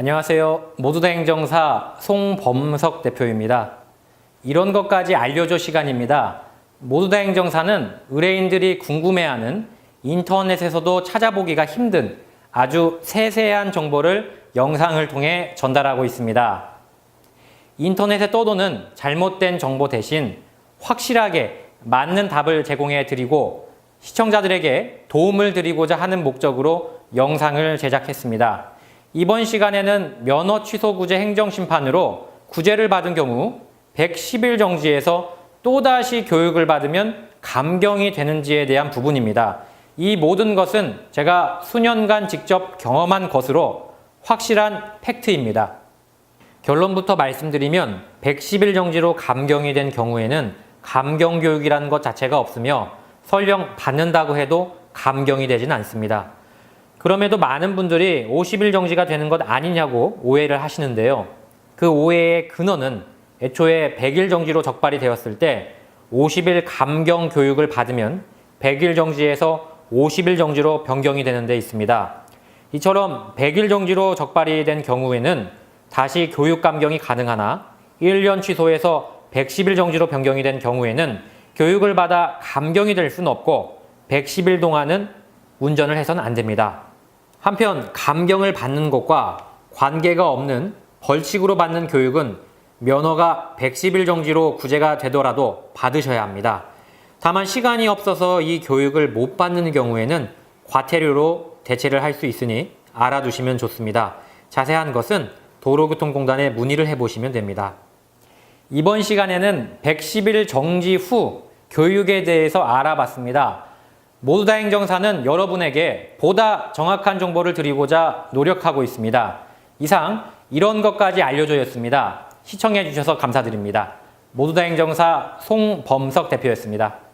안녕하세요. 모두다 행정사 송범석 대표입니다. 이런 것까지 알려줘 시간입니다. 모두다 행정사는 의뢰인들이 궁금해하는 인터넷에서도 찾아보기가 힘든 아주 세세한 정보를 영상을 통해 전달하고 있습니다. 인터넷에 떠도는 잘못된 정보 대신 확실하게 맞는 답을 제공해 드리고 시청자들에게 도움을 드리고자 하는 목적으로 영상을 제작했습니다. 이번 시간에는 면허 취소 구제 행정 심판으로 구제를 받은 경우 110일 정지에서 또다시 교육을 받으면 감경이 되는지에 대한 부분입니다. 이 모든 것은 제가 수년간 직접 경험한 것으로 확실한 팩트입니다. 결론부터 말씀드리면 110일 정지로 감경이 된 경우에는 감경 교육이라는 것 자체가 없으며 설령 받는다고 해도 감경이 되진 않습니다. 그럼에도 많은 분들이 50일 정지가 되는 것 아니냐고 오해를 하시는데요. 그 오해의 근원은 애초에 100일 정지로 적발이 되었을 때 50일 감경 교육을 받으면 100일 정지에서 50일 정지로 변경이 되는 데 있습니다. 이처럼 100일 정지로 적발이 된 경우에는 다시 교육 감경이 가능하나 1년 취소에서 110일 정지로 변경이 된 경우에는 교육을 받아 감경이 될 수는 없고 110일 동안은 운전을 해서는 안 됩니다. 한편 감경을 받는 것과 관계가 없는 벌칙으로 받는 교육은 면허가 110일 정지로 구제가 되더라도 받으셔야 합니다. 다만 시간이 없어서 이 교육을 못 받는 경우에는 과태료로 대체를 할 수 있으니 알아두시면 좋습니다. 자세한 것은 도로교통공단에 문의를 해보시면 됩니다. 이번 시간에는 110일 정지 후 교육에 대해서 알아봤습니다. 모두 다 행정사는 여러분에게 보다 정확한 정보를 드리고자 노력하고 있습니다. 이상 이런 것까지 알려드렸습니다. 시청해 주셔서 감사드립니다. 모두 다 행정사 송범석 대표였습니다.